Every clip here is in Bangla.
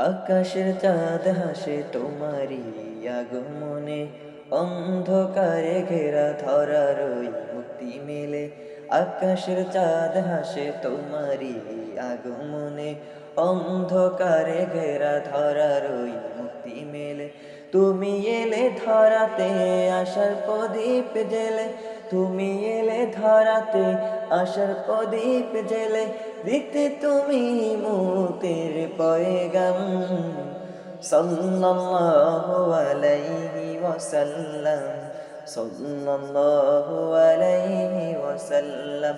আকাশের চাঁদ হাসে তোমারই আগমনে। অন্ধকারে ঘেরা ধরার মুক্তি মেলে। আকাশের চাঁদ হাসে তোমারই আগমনে। অন্ধকারে ঘেরা ধরার মুক্তি মেলে। তুমি এলে ধরাতে আসার প্রদীপ জেলে তুমি এলে ধরাতে আসার প্রদীপ জেলে দিতে তুমি মুতের পয়গাম। সাল্লাল্লাহু আলাইহি ওয়াসাল্লাম, সাল্লাল্লাহু আলাইহি ওয়াসাল্লাম,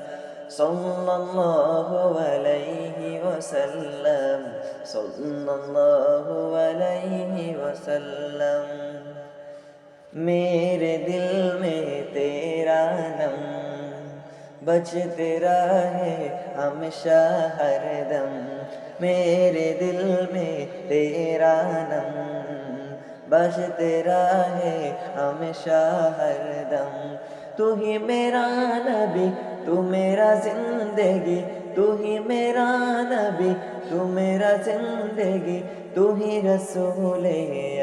সাল্লাল্লাহু আলাইহি ওয়াসাল্লাম, সাল্লাল্লাহু আলাইহি ওয়াসাল্লাম। মেরে দিল মে তে बजते रहे हमेशा हरदम मेरे दिल में तेरा नम बजते रहे हमेशा हरदम तू ही मेरा नबी तू मेरा जिंदगी तू ही मेरा नबी तू मेरा जिंदगी तू ही रसूल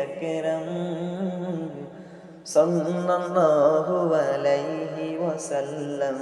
अकरम सल्लल्लाहु अलैहि वसल्लम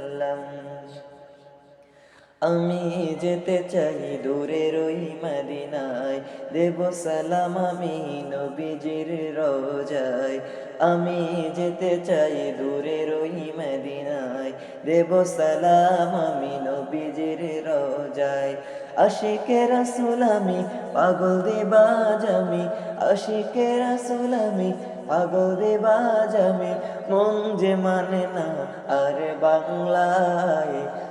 আমি যেতে চাই দূরের ওই মদিনায়। দেব সালাম আমি নবীজির রোজায়। আমি যেতে চাই দূরের ওই মদিনায়। দেব সালাম আমি নবীজির রোজায়। আশিকে রাসুল আমি পাগল দেবাজ আমি। আশিকে রাসুল আমি পাগল দেবাজ আমি। মন যে মানে না আর বাংলায়।